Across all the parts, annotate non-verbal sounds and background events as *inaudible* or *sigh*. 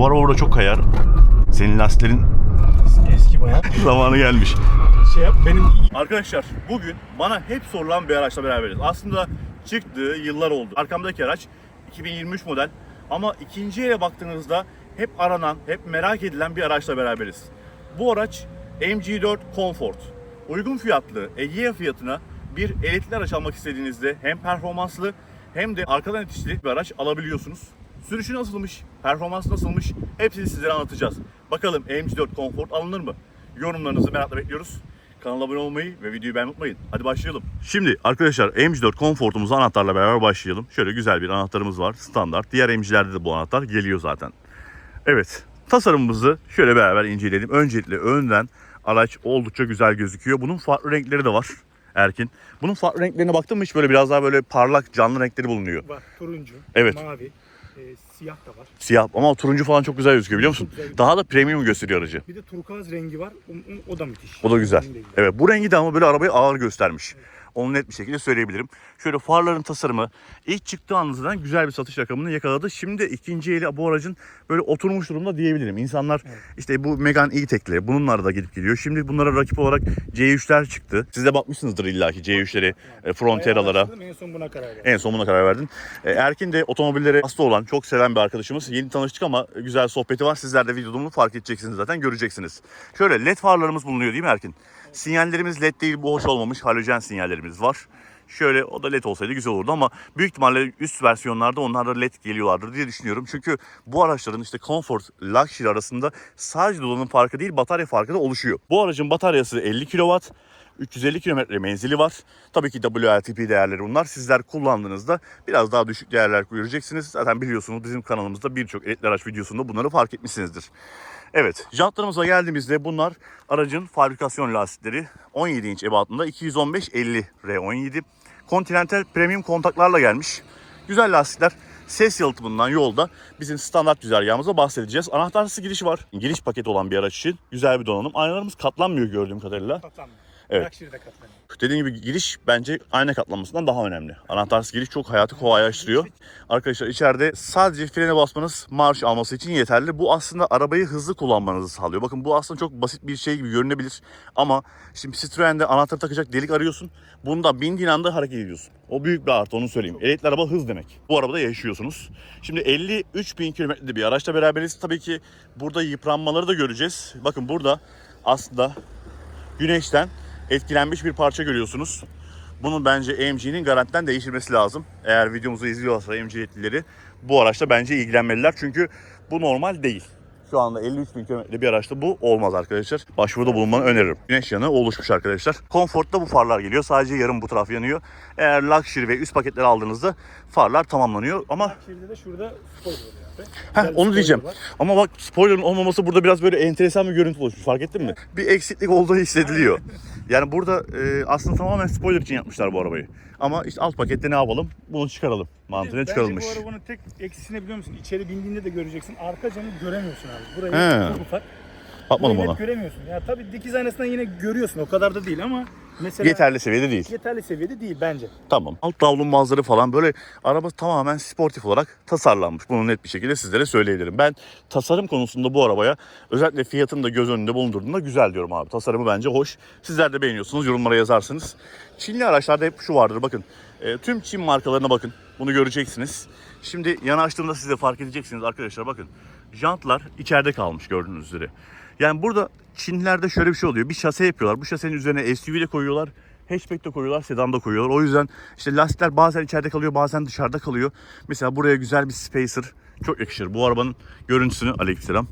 Bu araba burada çok kayar. Senin lastiklerin Eski bayağı. *laughs* zamanı gelmiş. Şey yap benim Arkadaşlar bugün bana hep sorulan bir araçla beraberiz. Aslında çıktığı yıllar oldu. Arkamdaki araç 2023 model ama ikinci ele baktığınızda hep aranan, hep merak edilen bir araçla beraberiz. Bu araç MG4 Comfort. Uygun fiyatlı, Egea fiyatına bir elektrikli araç almak istediğinizde hem performanslı hem de arkadan itişli bir araç alabiliyorsunuz. Sürüşü nasılmış, performansı nasılmış hepsini sizlere anlatacağız. Bakalım MG4 Comfort alınır mı? Yorumlarınızı merakla bekliyoruz. Kanala abone olmayı ve videoyu beğenmeyi unutmayın. Hadi başlayalım. Şimdi arkadaşlar MG4 Comfort'umuzu anahtarla beraber başlayalım. Şöyle güzel bir anahtarımız var. Standart. Diğer MG'lerde de bu anahtar geliyor zaten. Evet. Tasarımımızı şöyle beraber inceleyelim. Öncelikle önden araç oldukça güzel gözüküyor. Bunun farklı renkleri de var. Erkin. Bunun farklı renklerine baktın mı hiç böyle biraz daha böyle parlak canlı renkleri bulunuyor. var turuncu, Evet. mavi, e, siyah da var. Siyah ama turuncu falan çok güzel gözüküyor biliyor musun? Çok güzel. Daha da premium gösteriyor aracı. Bir de turkuaz rengi var. O, o- o da müthiş. O da güzel. Evet bu rengi de ama böyle arabayı ağır göstermiş. Onu net bir şekilde söyleyebilirim. Şöyle farların tasarımı ilk çıktığı andan güzel bir satış rakamını yakaladı. Şimdi ikinci eli bu aracın böyle oturmuş durumda diyebilirim. İnsanlar işte bu Megane E-Tech'leri bununla da gidip geliyor. Şimdi bunlara rakip olarak C3'ler çıktı. Siz de bakmışsınızdır illaki C3'leri, e, Frontera'lara. Bayağı araştırdım, En son buna karar verdim. En son buna karar verdin. E, Erkin de otomobillere hasta olan, çok seven bir arkadaşımız. Yeni tanıştık ama güzel sohbeti var. Sizler de videoda bunu fark edeceksiniz zaten, göreceksiniz. Şöyle led farlarımız bulunuyor değil mi Erkin? Sinyallerimiz led değil, bu hoş olmamış. Halojen sinyallerimiz var. Şöyle o da led olsaydı güzel olurdu ama büyük ihtimalle üst versiyonlarda onlar da led geliyorlardır diye düşünüyorum. Çünkü bu araçların işte Comfort, Luxury arasında sadece dolanım farkı değil batarya farkı da oluşuyor. Bu aracın bataryası 50 kW. 350 kilometre menzili var. Tabii ki WLTP değerleri bunlar. Sizler kullandığınızda biraz daha düşük değerler göreceksiniz. Zaten biliyorsunuz bizim kanalımızda birçok elektrikli araç videosunda bunları fark etmişsinizdir. Evet, jantlarımıza geldiğimizde bunlar aracın fabrikasyon lastikleri 17 inç ebatında 215-50 R17. Continental Premium kontaklarla gelmiş. Güzel lastikler. Ses yalıtımından yolda bizim standart güzergahımıza bahsedeceğiz. Anahtarsız giriş var. Giriş paketi olan bir araç için güzel bir donanım. Aynalarımız katlanmıyor gördüğüm kadarıyla. Katlanmıyor. Evet. Luxury de katlanıyor. Dediğim gibi giriş bence ayna katlanmasından daha önemli. Anahtarsız giriş çok hayatı kolaylaştırıyor. Arkadaşlar içeride sadece frene basmanız marş alması için yeterli. Bu aslında arabayı hızlı kullanmanızı sağlıyor. Bakın bu aslında çok basit bir şey gibi görünebilir. Ama şimdi Citroen'de anahtar takacak delik arıyorsun. Bunda bindiğin anda hareket ediyorsun. O büyük bir artı onu söyleyeyim. Elektrikli araba hız demek. Bu arabada yaşıyorsunuz. Şimdi 53 bin kilometrede bir araçla beraberiz. Tabii ki burada yıpranmaları da göreceğiz. Bakın burada aslında güneşten etkilenmiş bir parça görüyorsunuz. Bunu bence AMG'nin garantiden değiştirmesi lazım. Eğer videomuzu izliyorsa AMG yetkilileri bu araçla bence ilgilenmeliler. Çünkü bu normal değil. Şu anda 53 bin kilometre bir araçta bu olmaz arkadaşlar. Başvuruda bulunmanı öneririm. Güneş yanığı oluşmuş arkadaşlar. Comfort'ta bu farlar geliyor. Sadece yarım bu taraf yanıyor. Eğer Luxury ve üst paketleri aldığınızda farlar tamamlanıyor. Ama Luxury'de de şurada spoiler oluyor. Heh, onu diyeceğim. var. Ama bak spoilerın olmaması burada biraz böyle enteresan bir görüntü oluşmuş. Fark ettin mi? Bir eksiklik olduğu hissediliyor. *laughs* Yani burada e, aslında tamamen spoiler için yapmışlar bu arabayı. Ama işte alt pakette ne yapalım? Bunu çıkaralım. Mantığına Bence çıkarılmış. bu arabanın tek eksisini biliyor musun? İçeri bindiğinde de göreceksin. Arka camı göremiyorsun abi. Burayı He. çok ufak. Bakmadım Burayı ona. göremiyorsun. Ya tabii dikiz aynasından yine görüyorsun. O kadar da değil ama mesela Yeterli seviyede değil. yeterli seviyede değil bence. Tamam. Alt davlumbazları falan böyle araba tamamen sportif olarak tasarlanmış. Bunu net bir şekilde sizlere söyleyebilirim. Ben tasarım konusunda bu arabaya özellikle fiyatını da göz önünde bulundurduğumda güzel diyorum abi. Tasarımı bence hoş. Sizler de beğeniyorsunuz. Yorumlara yazarsınız. Çinli araçlarda hep şu vardır bakın. E, tüm Çin markalarına bakın. Bunu göreceksiniz. Şimdi yanaştığımda siz de fark edeceksiniz arkadaşlar bakın. Jantlar içeride kalmış gördüğünüz üzere. Yani burada Çinlilerde şöyle bir şey oluyor. Bir şase yapıyorlar. Bu şasenin üzerine SUV de koyuyorlar. Hatchback de koyuyorlar, sedan da koyuyorlar. O yüzden işte lastikler bazen içeride kalıyor, bazen dışarıda kalıyor. Mesela buraya güzel bir spacer çok yakışır. Bu arabanın görüntüsünü, aleykümselam.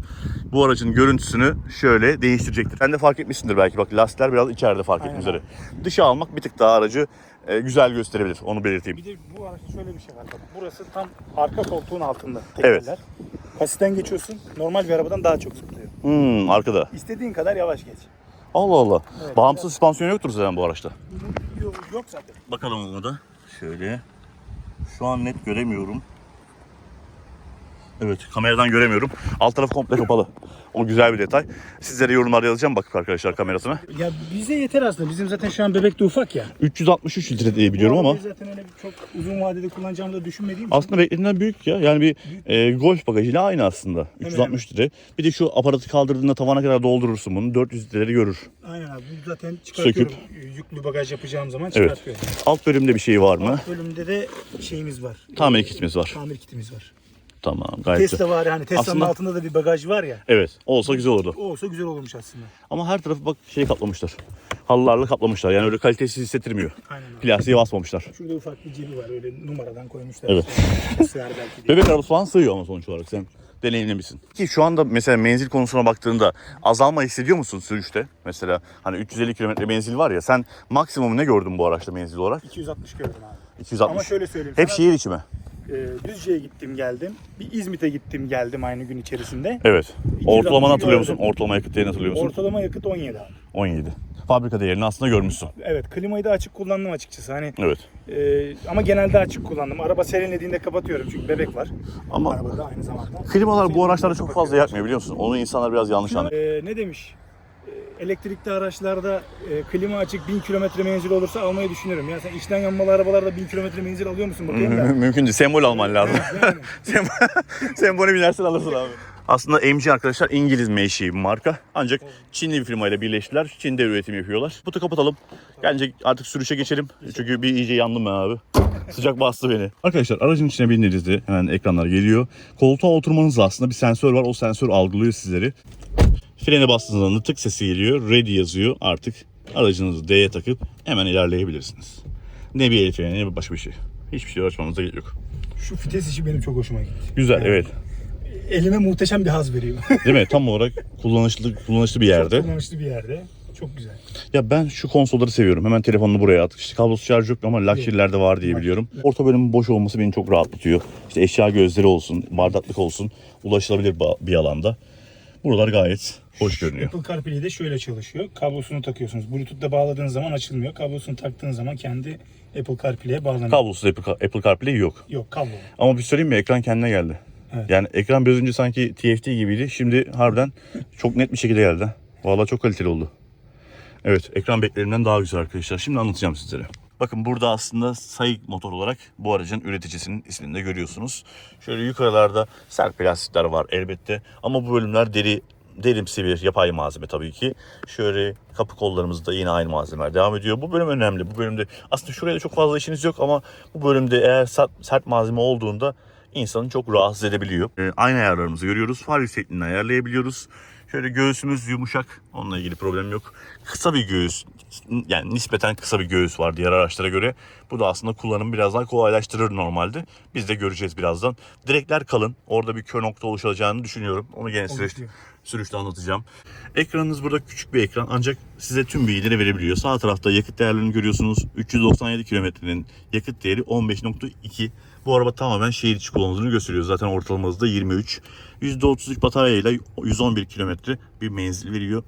Bu aracın görüntüsünü şöyle değiştirecektir. Sen de fark etmişsindir belki bak lastikler biraz içeride fark Aynen. üzere. Dışa almak bir tık daha aracı e, güzel gösterebilir. Onu belirteyim. Bir de bu araçta şöyle bir şey var. Bak, burası tam arka koltuğun altında. Evet. tekerler. Kasisten geçiyorsun. Normal bir arabadan daha çok zıplıyor. Hmm, arkada. İstediğin kadar yavaş geç. Allah Allah. Evet, Bağımsız süspansiyon yoktur zaten bu araçta. Yok, yok zaten. Bakalım onu da. Şöyle. Şu an net göremiyorum. Evet kameradan göremiyorum. Alt tarafı komple kapalı. O güzel bir detay. Sizlere yorumlarda yazacağım bakıp arkadaşlar kamerasına. Ya bize yeter aslında. Bizim zaten şu an bebek de ufak ya. 363 litre diye biliyorum ama Zaten öyle çok uzun vadede kullanacağımı da düşünmediğim için. aslında beklediğinden büyük ya. Yani bir e, golf bagajıyla aynı aslında. 360 litre. Bir de şu aparatı kaldırdığında tavana kadar doldurursun bunu. 400 litreleri görür. Aynen abi. Bu zaten çıkartıyorum. Yüklü bagaj yapacağım zaman Evet. çıkartıyorum. Alt bölümde bir şey var mı? Alt bölümde de şeyimiz var. Tamir kitimiz var. Tamir kitimiz var. Tamam gayet güzel. Tesla var hani Tesla'nın Aslında- altında da bir bagaj var ya. Evet olsa güzel olurdu. O olsa güzel olurmuş aslında. Ama her tarafı bak şey kaplamışlar. Halılarla kaplamışlar. Yani öyle kalitesiz hissettirmiyor. Aynen abi. Plastiğe basmamışlar. Şurada ufak bir cebi var öyle numaradan koymuşlar. Evet. Sığar belki diye. Bebek arabası falan sığıyor ama sonuç olarak sen deneyimlemişsin. Ki şu anda mesela menzil konusuna baktığında azalma hissediyor musun sürüşte? Mesela hani 350 kilometre menzil var ya sen maksimum ne gördün bu araçta menzil olarak? 260 gördüm abi. 260. Ama şöyle söyleyeyim Hep sana, şehir içi mi? e, Düzce'ye gittim geldim. Bir İzmit'e gittim geldim aynı gün içerisinde. Evet. 260 Ortalamanı hatırlıyor musun? Ortalama yakıt değerini hatırlıyor musun? Ortalama yakıt 17 abi. 17. Fabrika değerini aslında görmüşsün. Evet klimayı da açık kullandım açıkçası. Hani Evet. e, ama genelde açık kullandım. Araba serinlediğinde kapatıyorum çünkü bebek var. Ama Arabada aynı zamanda. klimalar bu araçlarda çok fazla yakmıyor biliyor musun? Onu insanlar biraz yanlış anlıyor. E, ne demiş? Elektrikli araçlarda e, klima açık 1000 kilometre menzil olursa almayı düşünüyorum. Ya sen içten yanmalı arabalarda 1000 kilometre menzil alıyor musun bakayım da. Mümkün değil. Sembol alman lazım. Yani. *laughs* Sembolü binersin alırsın abi. Aslında MG arkadaşlar İngiliz menşei bir marka. Ancak Çinli bir firmayla birleştiler. Çin'de üretim yapıyorlar. Butu kapatalım. Bence artık sürüşe geçelim. Çünkü bir iyice yandım ben abi. Sıcak bastı beni. Arkadaşlar aracın içine bindiğinizde hemen ekranlar geliyor. Koltuğa oturmanızda aslında bir sensör var. O sensör algılıyor sizleri. Frene bastığınızda tık sesi geliyor. Ready yazıyor. Artık aracınızı D'ye takıp hemen ilerleyebilirsiniz. Ne bir el freni ne bir başka bir şey. Hiçbir şey açmanıza gerek yok. Şu vites işi benim çok hoşuma gitti. Güzel evet. Elime muhteşem bir haz veriyor. *laughs* Değil mi? Tam olarak kullanışlı kullanışlı bir yerde. Kullanışlı bir yerde. Çok güzel. Ya ben şu konsolları seviyorum. Hemen telefonunu buraya at. İşte kablosuz şarj yok ama Luxury'lerde var diye biliyorum. Orta bölümün boş olması beni çok rahatlatıyor. İşte eşya gözleri olsun, bardaklık olsun. Ulaşılabilir bir alanda. Buralar gayet hoş görünüyor. Apple CarPlay de şöyle çalışıyor. Kablosunu takıyorsunuz. Bluetooth'la bağladığınız zaman açılmıyor. Kablosunu taktığınız zaman kendi Apple CarPlay'e bağlanıyor. Kablosuz Apple, Apple CarPlay yok. Yok kablo. Ama bir söyleyeyim mi? Ekran kendine geldi. Evet. Yani ekran biraz önce sanki TFT gibiydi. Şimdi harbiden çok net bir şekilde geldi. Vallahi çok kaliteli oldu. Evet ekran beklerinden daha güzel arkadaşlar. Şimdi anlatacağım sizlere. Bakın burada aslında Sayık motor olarak bu aracın üreticisinin ismini de görüyorsunuz. Şöyle yukarılarda sert plastikler var elbette. Ama bu bölümler deri derimsi bir yapay malzeme tabii ki. Şöyle kapı kollarımızda yine aynı malzemeler devam ediyor. Bu bölüm önemli. Bu bölümde aslında şuraya da çok fazla işiniz yok ama bu bölümde eğer sert, sert malzeme olduğunda insanı çok rahatsız edebiliyor. Ee, aynı ayarlarımızı görüyoruz. Far yüksekliğini ayarlayabiliyoruz. Şöyle göğsümüz yumuşak. Onunla ilgili problem yok. Kısa bir göğüs. Yani nispeten kısa bir göğüs var diğer araçlara göre. Bu da aslında kullanımı biraz daha kolaylaştırır normalde. Biz de göreceğiz birazdan. Direkler kalın. Orada bir kör nokta oluşacağını düşünüyorum. Onu gene süreçte, sürüşte anlatacağım. Ekranınız burada küçük bir ekran ancak size tüm bilgileri verebiliyor. Sağ tarafta yakıt değerlerini görüyorsunuz. 397 kilometrenin yakıt değeri 15.2. Bu araba tamamen şehir içi kullanıldığını gösteriyor. Zaten ortalama hızda 23. %33 bataryayla 111 kilometre bir menzil veriyor.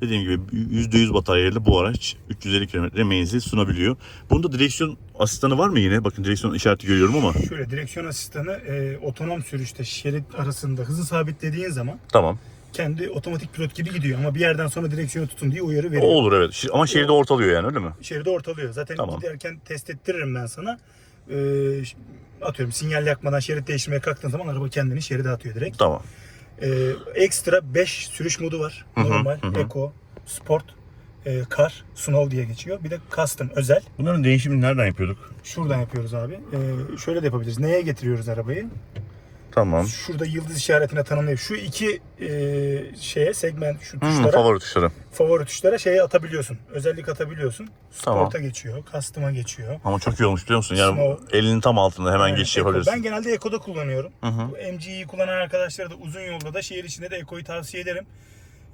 Dediğim gibi %100 bataryayla bu araç 350 kilometre menzil sunabiliyor. Bunda direksiyon asistanı var mı yine? Bakın direksiyon işareti görüyorum ama. Şöyle direksiyon asistanı e, otonom sürüşte şerit arasında hızı sabitlediğin zaman Tamam. kendi otomatik pilot gibi gidiyor ama bir yerden sonra direksiyonu tutun diye uyarı O veriyor. olur evet. Ama şehirde ortalıyor yani öyle mi? Şeridi ortalıyor. Zaten Tamam. giderken test ettiririm ben sana. Ee, atıyorum sinyal yakmadan şerit değiştirmeye kalktığın zaman araba kendini şeride atıyor direkt. Tamam. Ee, ekstra 5 sürüş modu var. hı, Normal, hı hı. Eco, Sport, e, Car, Snow diye geçiyor. Bir de Custom, özel. Bunların değişimini nereden yapıyorduk? Şuradan yapıyoruz abi. Ee, şöyle de yapabiliriz. Neye getiriyoruz arabayı? Tamam. Şurada yıldız işaretine tanımlayıp şu iki e, şeye segment şu Hmm, tuşlara favori tuşları. favori tuşlara şeye atabiliyorsun. Özellik atabiliyorsun. Tamam. Sport'a geçiyor, Custom'a geçiyor. Ama çok iyi olmuş biliyor musun? Yani Snow. elinin tam altında hemen Aynen, geçiş Eco. yapabilirsin. Ben genelde Eco'da kullanıyorum. Hı hı. Bu MG'yi kullanan arkadaşlara da uzun yolda da şehir içinde de Eco'yu tavsiye ederim.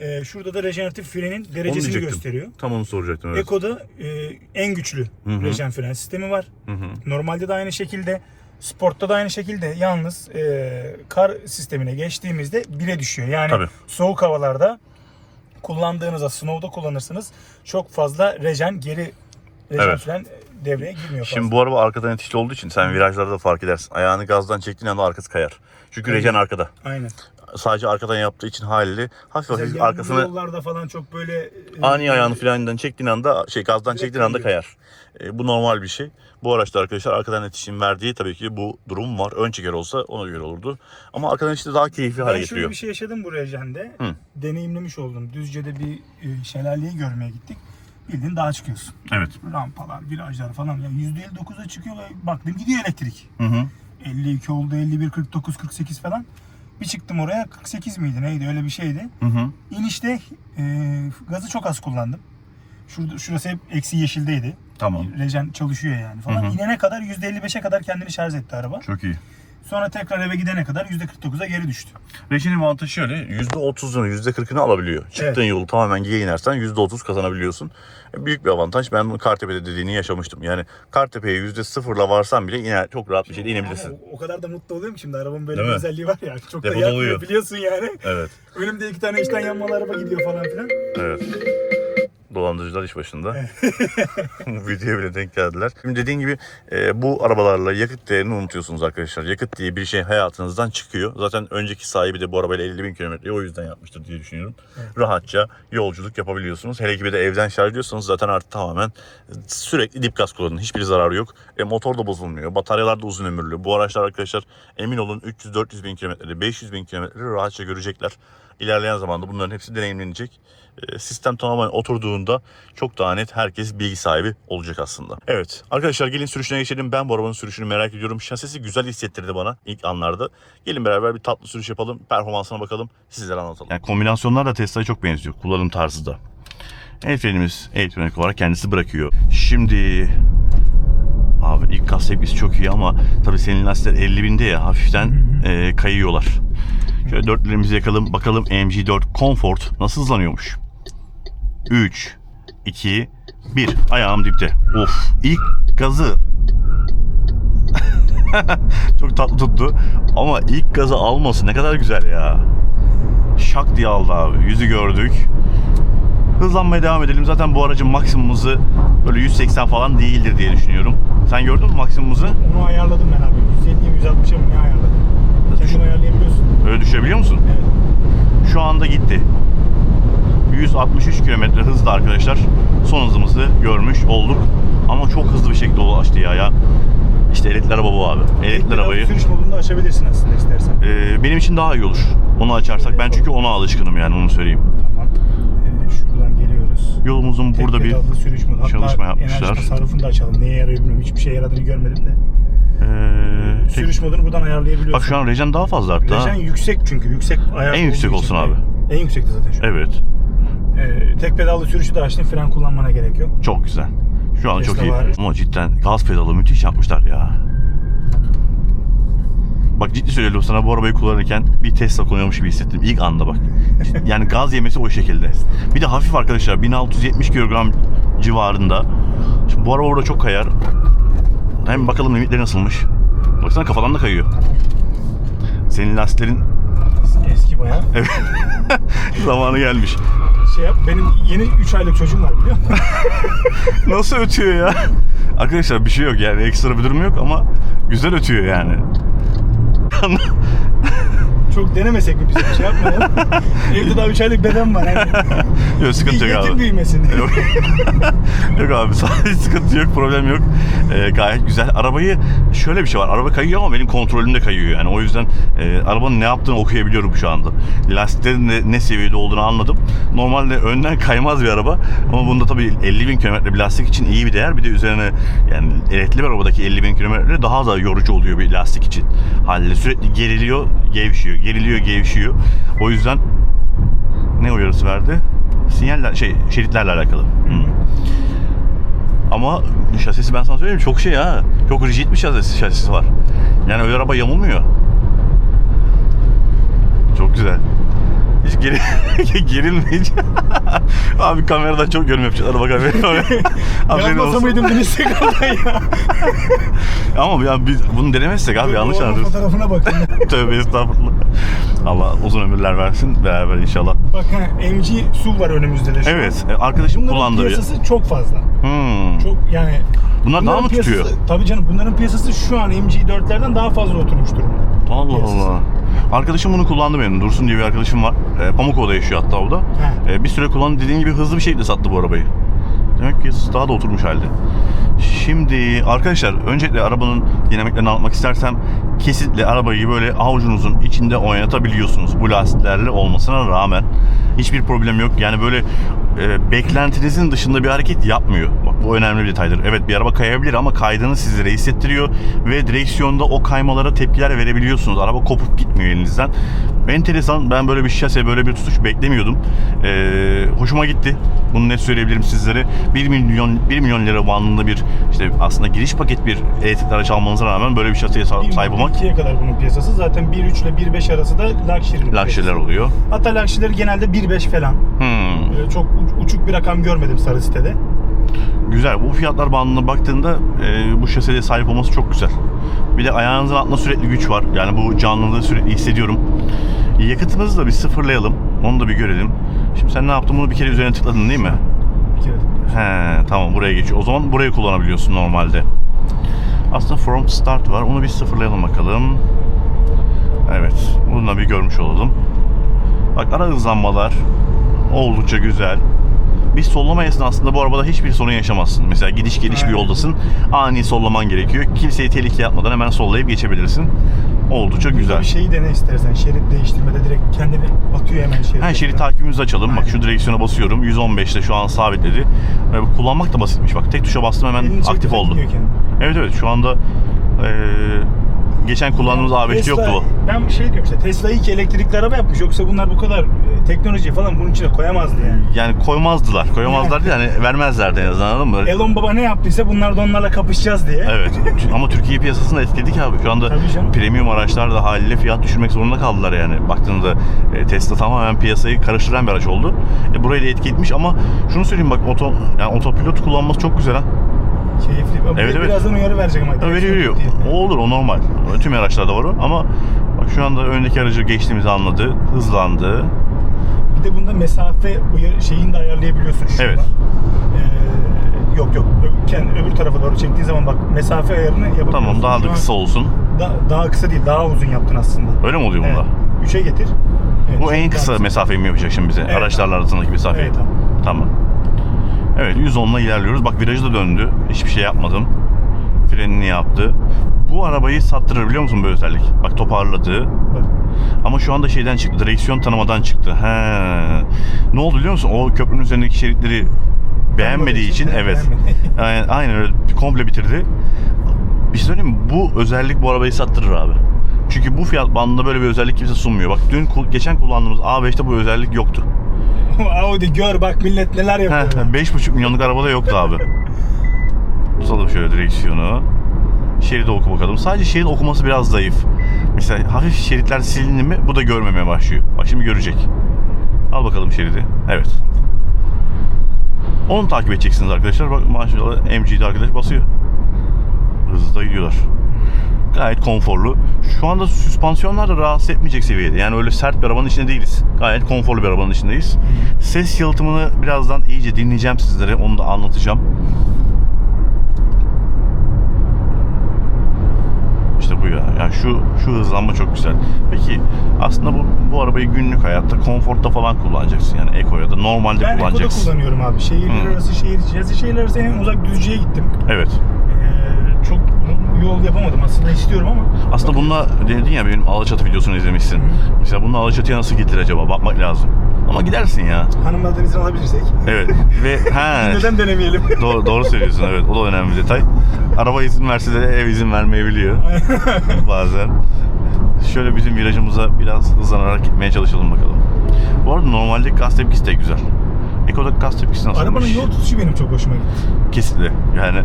Ee, şurada da rejeneratif frenin derecesini gösteriyor. Tam onu soracaktım. Evet. Eco'da e, en güçlü hı. rejen fren sistemi var. Hı hı. Normalde de aynı şekilde. Sport'ta da aynı şekilde. Yalnız e, kar sistemine geçtiğimizde 1'e düşüyor. Yani Tabii. soğuk havalarda kullandığınızda snow'da kullanırsınız çok fazla rejen geri rejen Evet. fren devreye girmiyor fazla. Şimdi bu araba arkadan itişli olduğu için sen virajlarda da fark edersin. Ayağını gazdan çektiğin anda arkası kayar. Çünkü Evet. rejen arkada. Aynen. Sadece arkadan yaptığı için haliyle hafif hafif arkasını yollarda falan çok böyle... e, ani ayağını filandan çektiğin anda şey gazdan çektiğin anda kayar. E, bu normal bir şey. Bu araçta arkadaşlar arkadan itişin verdiği tabii ki bu durum var. Ön çeker olsa ona göre olurdu. Ama arkadan itişte daha keyifli hale Ben şöyle getiriyor. bir şey yaşadım bu Rejen'de. Hı. Deneyimlemiş oldum. Düzce'de bir e, şelaleyi görmeye gittik. Bildiğin dağa çıkıyorsun. Evet. Rampalar, virajlar falan. Ya %59'a çıkıyor ve baktım gidiyor elektrik. Hı hı. 52 oldu, 51, 49, 48 falan. Bir çıktım oraya 48 miydi neydi öyle bir şeydi. Hı hı. İnişte e, gazı çok az kullandım. Şurada, şurası hep eksi yeşildeydi. Tamam. Rejen çalışıyor yani falan. Hı hı. İnene kadar %55'e kadar kendini şarj etti araba. Çok iyi. Sonra tekrar eve gidene kadar %49'a geri düştü. Rejenin avantajı şöyle %30'unu %40'ını alabiliyor. Çıktığın yolu tamamen giye inersen %30 kazanabiliyorsun. E, Büyük bir avantaj. Ben bunu Kartepe'de dediğini yaşamıştım. Yani Kartepe'ye %0'la varsan bile iner, çok rahat bir şekilde inebilirsin. Ama o, o kadar da mutlu oluyorum ki şimdi arabamın böyle Değil bir mi? özelliği var ya. Çok da Depoda yakmıyor biliyorsun yani. Evet. Önümde iki tane içten yanmalı araba gidiyor falan filan. Evet. Dolandırıcılar iş başında. *laughs* Videoya bile denk geldiler. Şimdi dediğin gibi e, bu arabalarla yakıt değerini unutuyorsunuz arkadaşlar. Yakıt diye bir şey hayatınızdan çıkıyor. Zaten önceki sahibi de bu arabayla 50 bin kilometreyi o yüzden yapmıştır diye düşünüyorum. Rahatça yolculuk yapabiliyorsunuz. Hele ki bir de evden şarj ediyorsanız zaten artık tamamen sürekli dip gaz kullanın. Hiçbir zararı yok. E, motor da bozulmuyor. Bataryalar da uzun ömürlü. Bu araçlar arkadaşlar emin olun 300-400 bin kilometrede 500 bin kilometrede rahatça görecekler. İlerleyen zamanda bunların hepsi deneyimlenecek. E, sistem tamamen oturduğunda çok daha net herkes bilgi sahibi olacak aslında. Evet arkadaşlar gelin sürüşüne geçelim. Ben bu arabanın sürüşünü merak ediyorum. Şasisi güzel hissettirdi bana ilk anlarda. Gelin beraber bir tatlı sürüş yapalım. Performansına bakalım. Sizlere anlatalım. Yani kombinasyonlar da Tesla'ya çok benziyor. Kullanım tarzı da. El frenimiz elektronik olarak kendisi bırakıyor. Şimdi Abi ilk gaz tepkisi çok iyi ama tabii senin lastikler 50 binde ya hafiften e, kayıyorlar. Şöyle dörtlerimizi yakalım bakalım MG4 Comfort nasıl hızlanıyormuş. 3, 2, 1. Ayağım dipte. Of ilk gazı *laughs* çok tatlı tuttu. Ama ilk gazı alması ne kadar güzel ya. Şak diye aldı abi. Yüzü gördük. Hızlanmaya devam edelim. Zaten bu aracın maksimum hızı böyle 180 falan değildir diye düşünüyorum. Sen gördün mü maksimum hızı? Onu ayarladım ben abi. 150'ye 160'a mı ne ayarladım? Kendin ayarlayabiliyorsun. Öyle düşebiliyor musun? Evet. Şu anda gitti. 163 kilometre hızla arkadaşlar son hızımızı görmüş olduk. Ama çok hızlı bir şekilde ulaştı ya ya. İşte elektrikli araba bu abi. Elektrikli arabayı Sürüş modunu da açabilirsin aslında istersen. e, benim için daha iyi olur. Onu açarsak ben çünkü ona alışkınım yani onu söyleyeyim. Tamam. Ee, şuradan geliyoruz. Yolumuzun Tek burada bir sürüş modu. Hatta çalışma yapmışlar. Enerji tasarrufunu da açalım. Neye yarıyor bilmiyorum. Hiçbir şey yaradığını görmedim de. e, tek- Sürüş modunu buradan ayarlayabiliyorsun. bak şu an rejen daha fazla hatta. Rejen yüksek çünkü. Yüksek ayar En yüksek olsun abi. En yüksekti zaten şu an. Evet. Ee, tek pedallı sürüşü de açtın. Fren kullanmana gerek yok. Çok güzel. Şu an çok Tesla iyi. var. Ama cidden gaz pedalı müthiş yapmışlar ya. Bak ciddi söylüyorum sana bu arabayı kullanırken bir Tesla kullanıyormuş gibi hissettim ilk anda bak. *laughs* Yani gaz yemesi o şekilde. Bir de hafif arkadaşlar 1670 kilogram civarında. Şimdi bu araba burada çok kayar. Hem bakalım limitleri nasılmış. Baksana kafadan da kayıyor. Senin lastiklerin Eski bayağı. *laughs* zamanı gelmiş. Şey yap. Benim yeni 3 aylık çocuğum var biliyor musun? *laughs* Nasıl ötüyor ya? Arkadaşlar bir şey yok yani ekstra bir durum yok ama güzel ötüyor yani. Çok denemesek mi biz şey yapmayalım. *laughs* Evde daha 3 aylık beden var. Yani. yok sıkıntı yok abi. büyümesin. *laughs* Yok. yok abi sadece sıkıntı yok problem yok. Ee, gayet güzel. Arabayı şöyle bir şey var. Araba kayıyor ama benim kontrolümde kayıyor yani. O yüzden e, arabanın ne yaptığını okuyabiliyorum şu anda. Lastiklerin de ne seviyede olduğunu anladım. Normalde önden kaymaz bir araba ama bunda tabii 50 bin kilometre bir lastik için iyi bir değer. Bir de üzerine yani elektrikli bir arabadaki 50 bin kilometre daha da yorucu oluyor bir lastik için. Haliyle sürekli geriliyor, gevşiyor, geriliyor, gevşiyor. O yüzden ne uyarısı verdi? Sinyaller, şey, şeritlerle alakalı. Hmm. Ama şasisi ben sana söyleyeyim çok şey ha. Çok rigid bir şasisi, şasisi var. Yani öyle araba yamulmuyor. Çok güzel. Hiç geri, *laughs* gerilmeyince. *laughs* Abi kameradan çok yorum yapacağız. Araba kamera. Yapmasa mıydım binisek oradan ya. *laughs* Ama ya biz bunu denemezsek abi yanlış anlıyorsun. fotoğrafına bakın. Tövbe estağfurullah. Allah uzun ömürler versin beraber inşallah. Bak ha, MG SUV var önümüzde de şu an. Evet, e, arkadaşım Bunların piyasası çok fazla. Hmm. Çok yani Bunlar daha mı tutuyor? piyasası- Tabii canım bunların piyasası şu an MG4'lerden daha fazla oturmuş durumda. Allah piyasası. Allah. Arkadaşım bunu kullandı benim. Dursun diye bir arkadaşım var. E, Pamukova'da yaşıyor hatta o da. E, bir süre kullandı. Dediğin gibi hızlı bir şekilde sattı bu arabayı. Demek ki daha da oturmuş halde. Şimdi arkadaşlar öncelikle arabanın dinamiklerini anlatmak istersem kesinlikle arabayı böyle avucunuzun içinde oynatabiliyorsunuz bu lastiklerle olmasına rağmen. Hiçbir problem yok. Yani böyle e, beklentinizin dışında bir hareket yapmıyor. Bak bu önemli bir detaydır. Evet bir araba kayabilir ama kaydığını sizlere hissettiriyor ve direksiyonda o kaymalara tepkiler verebiliyorsunuz. Araba kopup gitmiyor elinizden. Enteresan. Ben böyle bir şase, böyle bir tutuş beklemiyordum. E, hoşuma gitti. Bunu net söyleyebilirim sizlere. 1 milyon 1 milyon lira bandında bir işte aslında giriş paket bir elektrikli araç almanıza rağmen böyle bir şaseye sa- sahip olmak 2'ye kadar bunun piyasası. Zaten 1.3 ile 1.5 arası da lakşeler piyasası. oluyor. Hatta Luxury'leri genelde 1.5 falan. Hmm. Öyle çok uç- uçuk bir rakam görmedim sarı sitede. Güzel. Bu fiyatlar bandına baktığında e, bu şaseye sahip olması çok güzel. Bir de ayağınızın altında sürekli güç var. Yani bu canlılığı sürekli hissediyorum. Yakıtımızı da bir sıfırlayalım. Onu da bir görelim. Şimdi sen ne yaptın? Bunu bir kere üzerine tıkladın değil mi? Bir kere. He tamam buraya geçiyor. O zaman burayı kullanabiliyorsun normalde. Aslında from start var. Onu bir sıfırlayalım bakalım. Evet. Bunu da bir görmüş olalım. Bak ara hızlanmalar oldukça güzel. Bir sollama esnasında bu arabada hiçbir sorun yaşamazsın. Mesela gidiş geliş bir yoldasın. Ani sollaman gerekiyor. Kimseyi tehlikeye atmadan hemen sollayıp geçebilirsin. Oldukça güzel. bir şeyi dene istersen. Şerit değiştirmede direkt kendini atıyor hemen şerit. Ha şerit takibimizi açalım. Bak şu direksiyona basıyorum. 115'te şu an sabitledi. Kullanmak da basitmiş. Bak tek tuşa bastım hemen Elini aktif oldu. Evet evet şu anda eee, geçen kullandığımız A5'te Tesla- yoktu bu. Ben şey diyorum işte Tesla ilk elektrikli araba yapmış. Yoksa bunlar bu kadar e, teknoloji falan bunun içine koyamazdı yani. Yani koymazdılar. Koymazlar değil yani *laughs* vermezlerdi en azından anladın mı? Elon Baba ne yaptıysa bunlar da onlarla kapışacağız diye. Evet *laughs* ama Türkiye piyasasını etkiledik abi. Şu anda Tabii canım. premium araçlar da haliyle fiyat düşürmek zorunda kaldılar yani. Baktığında e, Tesla tamamen piyasayı karıştıran bir araç oldu. E, burayı da etki etmiş ama şunu söyleyeyim bak oto yani otopilot kullanması çok güzel ha. Keyifli. Bak, Evet, evet. Birazdan uyarı verecek ama. Ha, veriyor veriyor. O olur o normal. Tüm araçlarda var o ama bak şu anda öndeki aracı geçtiğimizi anladı. Hızlandı. Bir de bunda mesafe uyarı şeyini de ayarlayabiliyorsun şurada. Evet. Ee, yok yok. Kendi öbür tarafa doğru çektiğin zaman bak mesafe ayarını yapabiliyorsun. Tamam daha Şu da kısa olsun. da- daha kısa değil, daha uzun yaptın aslında. Öyle mi oluyor bunda? Evet. 3'e getir. Evet, Bu şu en kısa mesafeyi mi yapacak şimdi bize? Evet, Araçlarla arasındaki mesafeyi. Evet, tamam. Tamam. Evet 110'la ilerliyoruz. Bak virajı da döndü. Hiçbir şey yapmadım. Frenini yaptı. Bu arabayı sattırır biliyor musun bu özellik? Bak toparladı. Ama şu anda şeyden çıktı. Direksiyon tanımadan çıktı. He. Ne oldu biliyor musun? O köprünün üzerindeki şeritleri beğenmediği için evet. Aynen, aynen öyle komple bitirdi. Bir şey söyleyeyim mi? Bu özellik bu arabayı sattırır abi. Çünkü bu fiyat bandında böyle bir özellik kimse sunmuyor. Bak dün geçen kullandığımız A5'te bu özellik yoktu. *laughs* Audi gör bak millet neler yapıyor. Heh, 5,5 milyonluk arabada yoktu abi. Tutalım şöyle direksiyonu. Şeridi oku bakalım. Sadece şerit okuması biraz zayıf. Mesela hafif şeritler silindi mi bu da görmemeye başlıyor. Bak şimdi görecek. Al bakalım şeridi. Evet. Onu takip edeceksiniz arkadaşlar. Bak maşallah MG'de arkadaş basıyor. Hızlı da gidiyorlar. Gayet konforlu. Şu anda süspansiyonlar da rahatsız etmeyecek seviyede. Yani öyle sert bir arabanın içinde değiliz. Gayet konforlu bir arabanın içindeyiz. Ses yalıtımını birazdan iyice dinleyeceğim sizlere. Onu da anlatacağım. İşte bu ya. Yani şu şu hızlanma çok güzel. Peki aslında bu bu arabayı günlük hayatta konforta falan kullanacaksın. Yani Eko ya da normalde Ben Eko'da kullanacaksın. kullanıyorum abi. Şehirler Hı. arası, şehir içi. Şehirler arası en uzak düzceye gittim. Evet. Ee, yol yapamadım aslında istiyorum ama. Aslında bununla dedin ya benim Alaçatı videosunu izlemişsin. Hı. Mesela bununla Alaçatı'ya nasıl gidilir acaba? Bakmak lazım. Ama gidersin ya. Hanımlardan izin alabilirsek. Evet. Ve *laughs* ha Neden denemeyelim? *laughs* doğru, doğru söylüyorsun evet. O da önemli bir detay. Araba izin verse de ev izin vermeyebiliyor *laughs* bazen. Şöyle bizim virajımıza biraz hızlanarak gitmeye çalışalım bakalım. Bu arada normalde gaz tepkisi de güzel. Eko'daki gaz tepkisi nasılmış? Arabanın yol tutuşu benim çok hoşuma gitti. Kesinlikle. Yani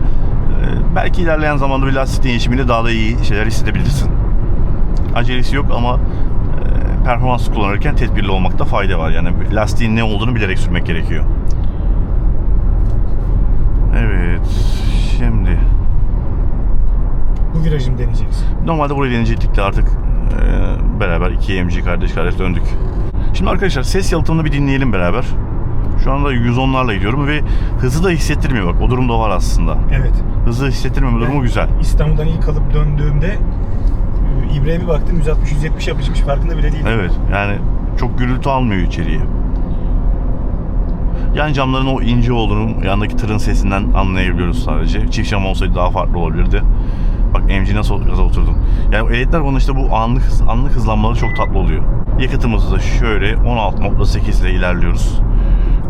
belki ilerleyen zamanda bir lastik değişimiyle daha da iyi şeyler hissedebilirsin. Acelesi yok ama e, performans kullanırken tedbirli olmakta fayda var. Yani lastiğin ne olduğunu bilerek sürmek gerekiyor. Evet. Şimdi Bu virajımı deneyeceksin. normalde burayı deneyecektik de artık e, beraber iki MG kardeş kardeş döndük. Şimdi arkadaşlar ses yalıtımını bir dinleyelim beraber. Şu anda 110'larla gidiyorum ve hızı da hissettirmiyor bak. O durum da var aslında. Evet. Hızı hissettirmeme durumu güzel. İstanbul'dan ilk alıp döndüğümde e, İbre'ye bir baktım 160-170 yapışmış farkında bile değilim. Evet yani çok gürültü almıyor içeriye. Yani camların o ince olduğunu yandaki tırın sesinden anlayabiliyoruz sadece. Çift cam olsaydı daha farklı olabilirdi. Bak MG nasıl gaza oturdum. Yani o eletler bana işte bu anlık, anlık hızlanmaları çok tatlı oluyor. Yakıtımızı da şöyle 16.8 ile ilerliyoruz.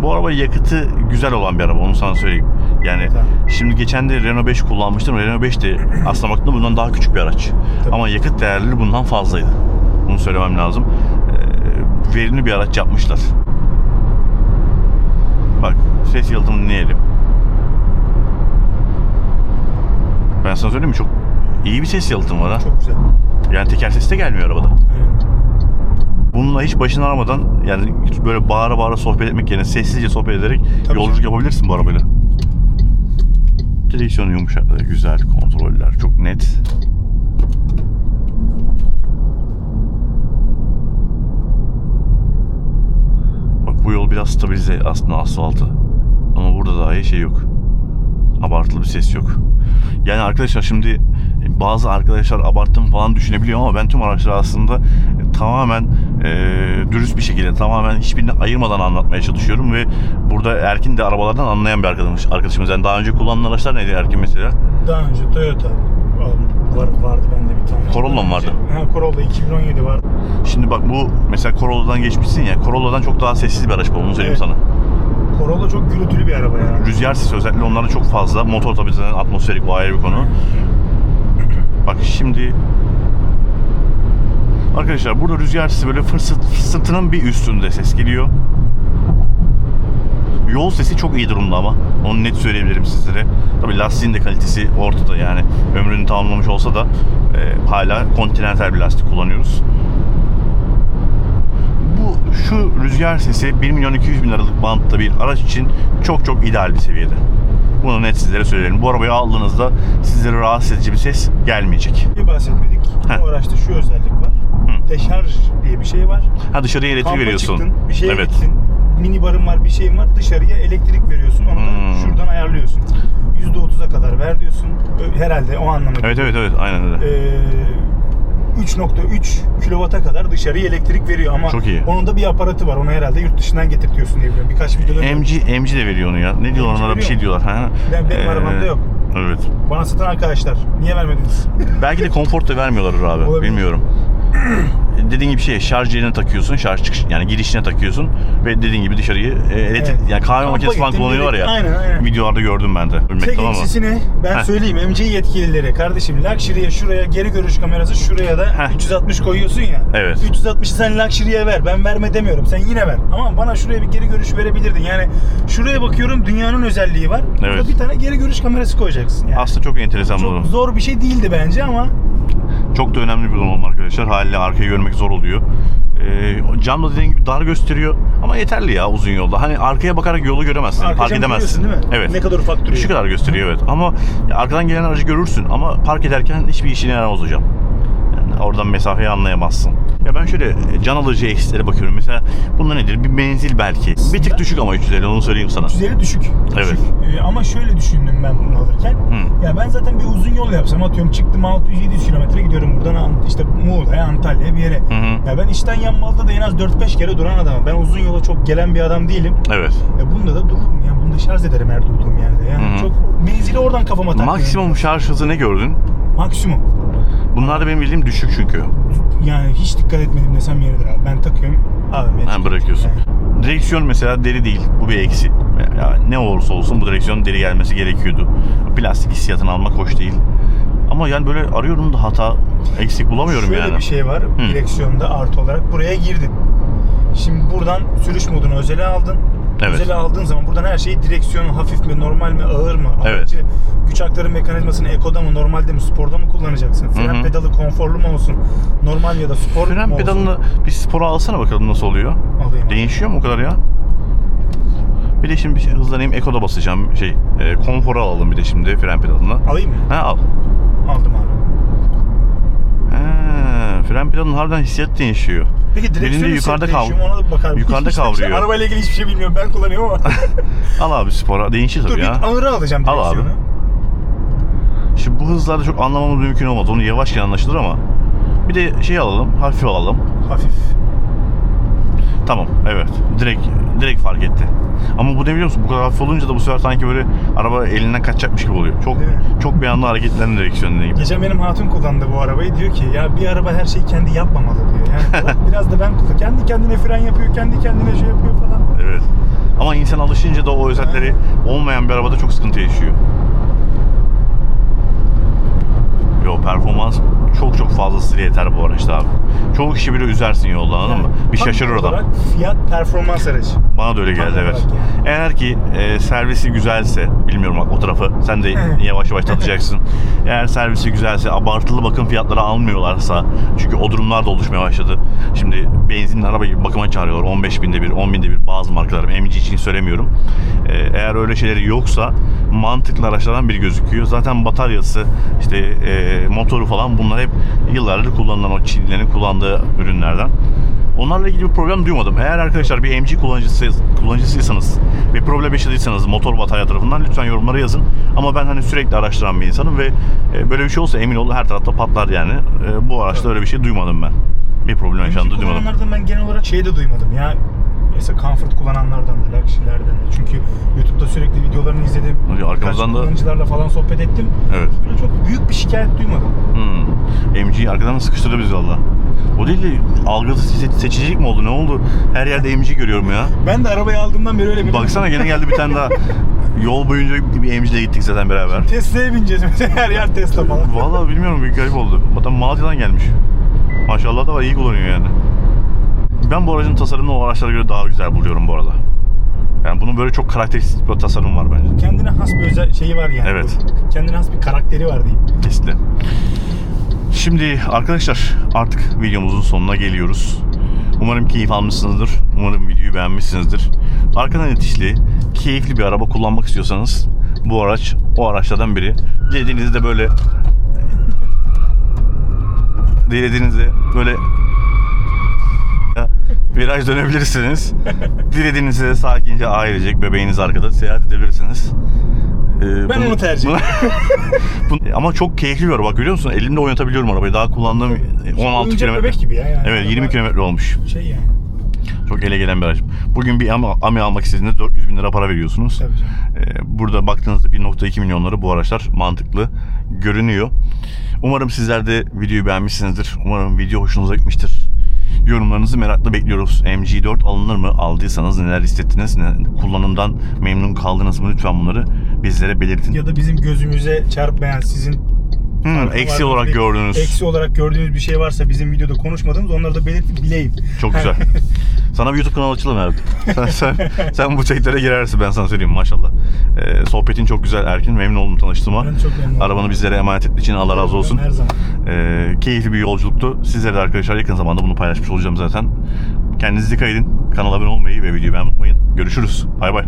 Bu araba yakıtı güzel olan bir araba onu sana söyleyeyim. Yani Tamam. şimdi geçen de Renault 5 kullanmıştım. Renault 5 de aslında baktığımda bundan daha küçük bir araç. Tabii. Ama yakıt değerleri bundan fazlaydı. Bunu söylemem lazım. Ee, verimli bir araç yapmışlar. Bak ses yalıtımını dinleyelim. Ben sana söyleyeyim mi? Çok iyi bir ses yalıtımı var ha. Çok güzel. Yani teker sesi de gelmiyor arabada. Aynen. Bununla hiç başını aramadan yani böyle bağıra bağıra sohbet etmek yerine sessizce sohbet ederek Tabii yolculuk yapabilirsin bu arabayla. Direksiyon yumuşaklığı güzel, kontroller çok net. Bak bu yol biraz stabilize aslında asfaltı. Ama burada dahi şey yok. Abartılı bir ses yok. Yani arkadaşlar şimdi bazı arkadaşlar abarttım falan düşünebiliyor ama ben tüm araçları aslında tamamen e, dürüst bir şekilde tamamen hiçbirini ayırmadan anlatmaya çalışıyorum ve burada Erkin de arabalardan anlayan bir arkadaşımız. arkadaşımız. Yani daha önce kullanılan araçlar neydi Erkin mesela? Daha önce Toyota var, vardı bende bir tane. Corolla mı vardı? Ha, Corolla 2017 vardı. Şimdi bak bu mesela Corolla'dan geçmişsin ya Corolla'dan çok daha sessiz bir araç bu onu söyleyeyim Evet. sana. Corolla çok gürültülü bir araba ya. Rüzgar sesi özellikle onlarda çok fazla. Motor tabii zaten atmosferik o ayrı bir konu. Bak şimdi Arkadaşlar burada rüzgar sesi böyle fırsat, fırsatının bir üstünde ses geliyor. Yol sesi çok iyi durumda ama. Onu net söyleyebilirim sizlere. Tabii lastiğin de kalitesi ortada yani. Ömrünü tamamlamış olsa da e, hala Continental bir lastik kullanıyoruz. Bu şu rüzgar sesi 1 milyon 200 bin liralık bantta bir araç için çok çok ideal bir seviyede. Bunu net sizlere söyleyelim. Bu arabayı aldığınızda sizlere rahatsız edici bir ses gelmeyecek. Bir bahsetmedik. Heh. Bu araçta şu özellik var. Deşarj diye bir şey var. Ha dışarıya elektrik Kampa veriyorsun. çıktın, bir şeye evet. gittin. Mini barın var, bir şeyin var. Dışarıya elektrik veriyorsun. Onu da Hmm. şuradan ayarlıyorsun. %30'a kadar ver diyorsun. Herhalde o anlamda. Evet evet evet aynen öyle. Ee, 3.3 kilovata kadar dışarıya elektrik veriyor ama Çok iyi. onun da bir aparatı var. Onu herhalde yurt dışından getirtiyorsun diye biliyorum. Birkaç videoda. MG, MG de veriyor onu ya. Ne diyorlar onlara bir şey diyorlar. Ha. Ben- benim arabamda yok. Evet. Bana satan arkadaşlar niye vermediniz? Belki de konfor da vermiyorlar abi. Olabilir. Bilmiyorum. *clears throat* Dediğin gibi şey şarj yerine takıyorsun, şarj çıkış yani girişine takıyorsun ve dediğin gibi dışarıyı e, elektrik Evet. yani kahve makinesi falan kullanıyorlar ya. aynen, aynen. Videolarda gördüm ben de. Tek eksisi ne? Ben Heh. söyleyeyim MG yetkilileri. Kardeşim Luxury'ye şuraya geri görüş kamerası şuraya da Heh. 360 koyuyorsun ya. Evet. 360'ı sen Luxury'ye ver. Ben verme demiyorum. Sen yine ver. Ama bana şuraya bir geri görüş verebilirdin. Yani şuraya bakıyorum dünyanın özelliği var. Evet. Burada bir tane geri görüş kamerası koyacaksın. Yani. Aslında çok enteresan bu Çok durum. zor bir şey değildi bence ama Çok da önemli bir durum arkadaşlar. Haliyle arkayı görmek zor oluyor. Ee, cam da dediğin gibi dar gösteriyor ama yeterli ya uzun yolda. Hani arkaya bakarak yolu göremezsin, arka park edemezsin. görüyorsun değil mi? Evet. Ne kadar ufak duruyor. Şu kadar gösteriyor evet. Ama ya arkadan gelen aracı görürsün ama park ederken hiçbir işine yaramaz hocam. Yani oradan mesafeyi anlayamazsın. Ya ben şöyle can alıcı eksilere bakıyorum. Mesela bunda nedir? Bir menzil belki. Bir tık düşük ama 350 onu söyleyeyim sana. 350 düşük. Evet. Düşük. Ee, ama şöyle düşündüm ben bunu alırken. Hı. Ya ben zaten bir uzun yol yapsam atıyorum çıktım 600-700 kilometre gidiyorum buradan işte Muğla'ya Antalya'ya bir yere. Hı hı. Ya ben işten yanmalıda da en az 4-5 kere duran adamım. Ben uzun yola çok gelen bir adam değilim. Evet. Ya bunda da dururum ya. Bunda şarj ederim her durduğum yerde. Yani Hı hı. çok menzili oradan kafama takmıyorum. Maksimum şarj hızı ne gördün? Maksimum. Bunlar da benim bildiğim düşük çünkü. Yani hiç dikkat etmedim desem yeridir abi. Ben takıyorum. Abi Ha, bırakıyorsun. Yani. Direksiyon mesela deri değil. Bu bir eksi. Ya ne olursa olsun bu direksiyon deri gelmesi gerekiyordu. Plastik hissiyatını almak hoş değil. Ama yani böyle arıyorum da hata eksik bulamıyorum Şöyle yani. bir şey var Hı. direksiyonda artı olarak. Buraya girdin. Şimdi buradan sürüş modunu özele aldın. Evet. Özele aldığın zaman buradan her şeyi direksiyonu hafif mi, normal mi, ağır mı? Evet. Aracı güç aktarım mekanizmasını ekoda mı, normalde mi, sporda mı kullanacaksın? Fren Hı hı. pedalı konforlu mu olsun? Normal ya da spor mu Fren olsun? pedalını bir spora alsana bakalım nasıl oluyor. Alayım. Değişiyor mu o kadar ya? Bir de şimdi bir şey hızlanayım. Eko'da basacağım. Şey, e, konfora alalım bir de şimdi fren pedalını. Alayım mı? Ha al. Aldım abi. Ha, Yani fren pedalının harbiden hissiyat değişiyor. Peki direksiyon Birinde yukarıda kav- Ona da bakar. yukarıda şey- kavruyor. Arabayla ilgili hiçbir şey bilmiyorum. Ben kullanıyorum ama. *laughs* Al abi spora. Değişir Dur tabii bir ya. ağırı alacağım Al abi. Şimdi bu hızlarda çok anlamamız mümkün olmaz. Onu yavaşken anlaşılır ama bir de şey alalım, hafif alalım. Hafif. Tamam, evet. Direkt direkt fark etti. Ama bu ne biliyor musun? Bu kadar hafif olunca da bu sefer sanki böyle araba elinden kaçacakmış gibi oluyor. Çok çok bir anda hareketlerin direksiyonundayım. Geçen benim hatun kullandı bu arabayı. Diyor ki ya bir araba her şeyi kendi yapmamalı diyor. Yani *laughs* biraz da ben kullan. Kendi kendine fren yapıyor, kendi kendine şey yapıyor falan. Evet. Ama insan alışınca da o özellikleri olmayan bir arabada çok sıkıntı yaşıyor. Yo performans çok çok fazlasıyla yeter bu araçta abi. Çoğu kişi bile üzersin yolda anladın mı? Bir şaşırır adam. Fiyat performans aracı. Bana da öyle Tam geldi evet. yani. Eğer ki e, servisi güzelse, bilmiyorum bak o tarafı sen de yavaş yavaş tadacaksın. *laughs* Eğer servisi güzelse, abartılı bakım fiyatları almıyorlarsa, çünkü o durumlar da oluşmaya başladı. Şimdi benzinli arabayı bakıma çağırıyorlar 15 binde bir, 10 binde bir bazı markalar, MG için söylemiyorum. E, eğer öyle şeyleri yoksa mantıklı araçlardan biri gözüküyor. Zaten bataryası, işte e, motoru falan bunlar hep yıllardır kullanılan o Çinlilerin kullandığı ürünlerden. Onlarla ilgili bir problem duymadım. Eğer arkadaşlar bir MG kullanıcısı, kullanıcısıysanız ve problem yaşadıysanız motor batarya tarafından lütfen yorumlara yazın. Ama ben hani sürekli araştıran bir insanım ve e, böyle bir şey olsa emin olun her tarafta patlar yani. E, Bu araçta öyle bir şey duymadım ben. Bir problem yaşandı duymadım. ben genel olarak şey de duymadım ya. Mesela Comfort kullananlardan da, Luxury'lerden de. Çünkü YouTube'da sürekli videolarını izledim. Hadi arkamızdan da- kullanıcılarla falan sohbet ettim. Evet. Böyle çok büyük bir şikayet duymadım. Hmm. MG arkadan sıkıştırdı bizi valla. O değil de algısı se- seçicilik mi oldu ne oldu? Her yerde MG görüyorum ya. Ben de arabayı aldığımdan beri öyle bir Baksana gene geldi bir tane daha. *laughs* Yol boyunca bir MG ile gittik zaten beraber. Tesla'ya bineceğiz mesela her yer Tesla falan. Vallahi bilmiyorum bir garip oldu. Zaten Malatya'dan gelmiş. Maşallah da var iyi kullanıyor yani. Ben bu aracın tasarımını o araçlara göre daha güzel buluyorum bu arada. Yani bunun böyle çok karakteristik bir tasarım var bence. Kendine has bir özel şeyi var yani. Evet. Kendine has bir karakteri var diyeyim. Kesinlikle. Şimdi arkadaşlar artık videomuzun sonuna geliyoruz. Umarım keyif almışsınızdır. Umarım videoyu beğenmişsinizdir. Arkadan itişli, keyifli bir araba kullanmak istiyorsanız bu araç o araçlardan biri. Dilediğinizde böyle dilediğinizde böyle viraj dönebilirsiniz. *laughs* Dilediğinizde de sakince ailecek bebeğiniz arkada seyahat edebilirsiniz. Ee, Ben bunu- onu tercih Bu- *laughs* Ama çok keyifli bir araba bak görüyor musun? Elimde oynatabiliyorum arabayı. Daha kullandığım 16 Oyuncak kilometre. bebek gibi ya yani. Evet 20 Araba kilometre olmuş. Şey yani. Çok ele gelen bir araç. Bugün bir AMI, AMI almak istediğinde 400 bin lira para veriyorsunuz. Tabii canım. Ee, Burada baktığınızda 1.2 milyonları bu araçlar mantıklı görünüyor. Umarım sizler de videoyu beğenmişsinizdir. Umarım video hoşunuza gitmiştir. Yorumlarınızı merakla bekliyoruz. MG4 alınır mı? Aldıysanız neler hissettiniz? Ne, kullanımdan memnun kaldınız mı? Lütfen bunları bizlere belirtin. Ya da bizim gözümüze çarpmayan sizin Hmm, farkına eksi olarak bir- gördüğünüz. Eksi olarak gördüğünüz bir şey varsa bizim videoda konuşmadığımız onları da belirtip bileyim. Çok güzel. *laughs* sana bir YouTube kanalı açalım abi. *laughs* Sen, sen, sen bu çeklere girersin ben sana söyleyeyim maşallah. Ee, sohbetin çok güzel Erkin. Memnun oldum tanıştığıma. Ben çok memnun oldum. Arabanı bizlere emanet ettiğin için Allah razı olsun. Her zaman. Ee, keyifli bir yolculuktu. Sizlere de arkadaşlar yakın zamanda bunu paylaşmış olacağım zaten. Kendinize dikkat edin. Kanala abone olmayı ve videoyu beğenmeyi unutmayın. Görüşürüz. Bay bay.